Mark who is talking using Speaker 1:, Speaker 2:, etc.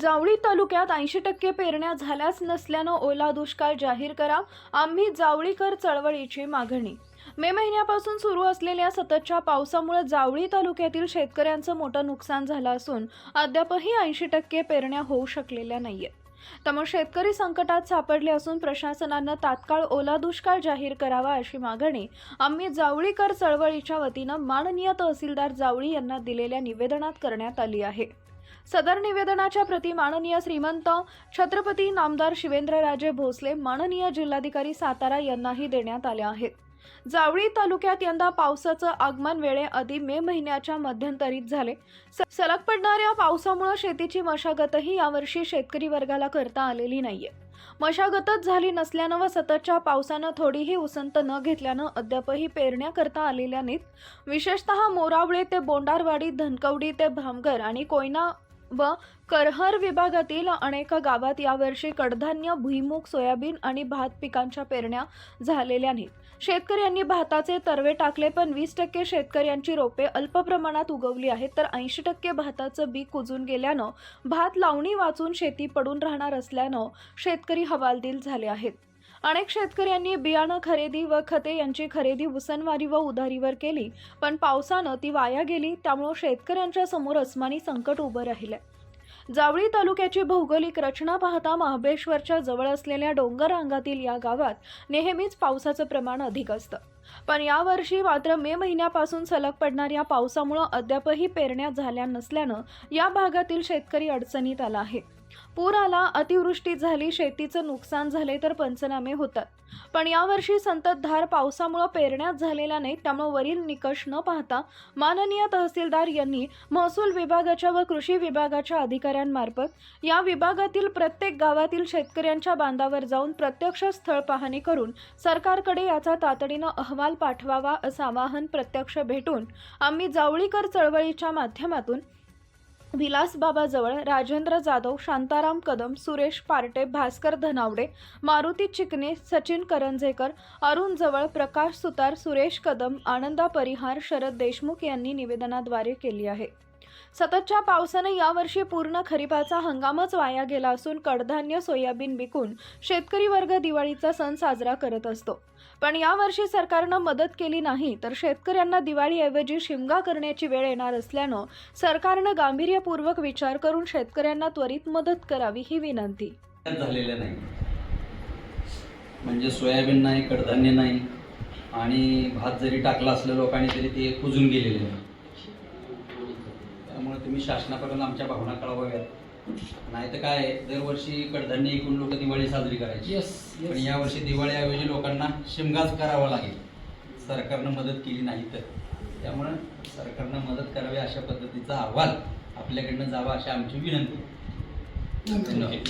Speaker 1: जावळी तालुक्यात ऐंशी टक्के पेरण्या झाल्याच नसल्यानं ओला दुष्काळ जाहीर करा. आम्ही जावळीकर चळवळीची मागणी. मे महिन्यापासून सुरू असलेल्या सततच्या पावसामुळे जावळी तालुक्यातील शेतकऱ्यांचं मोठं नुकसान झालं असून अद्यापही ऐंशी टक्के पेरण्या होऊ शकलेल्या नाहीये त्यामुळे शेतकरी संकटात सापडले असून प्रशासनानं तात्काळ ओला दुष्काळ जाहीर करावा अशी मागणी आम्ही जावळीकर चळवळीच्या वतीनं माननीय तहसीलदार जावळी यांना दिलेल्या निवेदनात करण्यात आली आहे. सदर निवेदनाच्या प्रती माननीय श्रीमंत छत्रपती नामदार शिवेंद्रराजे भोसले माननीय जिल्हाधिकारी सातारा यांनाही देण्यात आल्या आहेत. जावळी तालुक्यात यंदा पावसाचं आगमन वेळेआधी मे महिन्याच्या मध्यंतरीत झाले. सलग पडणाऱ्या पावसामुळे शेतीची मशागतही यावर्षी शेतकरी वर्गाला करता आलेली नाहीये. मशागतच झाली नसल्यानं व सततच्या पावसानं थोडीही उसंत न घेतल्यानं अद्यापही पेरण्या करता आलेल्या नाहीत. विशेषतः मोरावळे ते बोंडारवाडी धनकवडी ते भामगर आणि कोयना व करहर विभागातील अनेक गावात यावर्षी कडधान्य भुईमूग सोयाबीन आणि भात पिकांच्या पेरण्या झालेल्या नाहीत. शेतकऱ्यांनी भाताचे तरवे टाकले पण वीस टक्के शेतकऱ्यांची रोपे अल्प प्रमाणात उगवली आहेत तर ऐंशी टक्के भाताचं बी कुजून गेल्यानं भात लावणी वाचून शेती पडून राहणार असल्यानं शेतकरी हवालदिल झाले आहेत. अनेक शेतकऱ्यांनी बियाणं खरेदी व खते यांची खरेदी उसनवारी व उधारीवर केली. पण पावसानं ती वाया गेली त्यामुळं शेतकऱ्यांच्या समोर अस्मानी संकट उभं राहिलंय. जावळी तालुक्याची भौगोलिक रचना पाहता महाबळेश्वरच्या जवळ असलेल्या डोंगर रांगातील या गावात नेहमीच पावसाचं प्रमाण अधिक असतं. पण यावर्षी मात्र मे महिन्यापासून सलग पडणाऱ्या पावसामुळं अद्यापही पेरण्या झाल्या नसल्यानं या भागातील शेतकरी अडचणीत आला आहे. पूर आला अतिवृष्टी झाली शेतीचं नुकसान झाले तर पंचनामे होतात. पण यावर्षी संततधार पावसामुळं पेरण्यात झालेल्या नाहीत त्यामुळे वरील निकष न पाहता माननीय तहसीलदार यांनी महसूल विभागाच्या व कृषी विभागाच्या अधिकाऱ्यांमार्फत या विभागातील प्रत्येक गावातील शेतकऱ्यांच्या बांधावर जाऊन प्रत्यक्ष स्थळ पाहणी करून सरकारकडे याचा तातडीनं अहवाल पाठवावा असं आवाहन प्रत्यक्ष भेटून आम्ही जावळीकर चळवळीच्या माध्यमातून विलास बाबाजवळ राजेंद्र जाधव शांताराम कदम सुरेश पार्टे भास्कर धनावडे मारुती चिकणे सचिन करंजेकर अरुण जवळ प्रकाश सुतार सुरेश कदम आनंदा परिहार शरद देशमुख यांनी निवेदनाद्वारे केली आहे. सततच्या पावसानं यावर्षी पूर्ण खरीपाचा हंगामच वाया गेला असून कडधान्य सोयाबीन विकून शेतकरी वर्ग दिवाळीचा सण साजरा करत असतो. पण यावर्षी सरकारनं मदत केली नाही तर शेतकऱ्यांना दिवाळीऐवजी शिमगा करण्याची वेळ येणार असल्यानं सरकारनं गांभीर्यपूर्वक विचार करून शेतकऱ्यांना त्वरित मदत करावी ही विनंती.
Speaker 2: झालेल्या नाही. म्हणजे सोयाबीन नाही कडधान्य नाही आणि भात जरी टाकला असल्या लोकांनी तरी ते कुजून गेलेले नाही तुम्ही शासनाकडून आमच्या भावना कळवाव्यात. नाही तर काय आहे, दरवर्षी कडधान्य ऐकून लोक दिवाळी साजरी करायची.
Speaker 3: येस
Speaker 2: पण यावर्षी दिवाळीऐवजी लोकांना शिमगाच करावा लागेल. सरकारनं मदत केली नाही तर. त्यामुळं सरकारनं मदत करावी अशा पद्धतीचा अहवाल आपल्याकडनं जावा अशी आमची विनंती धन्यवाद.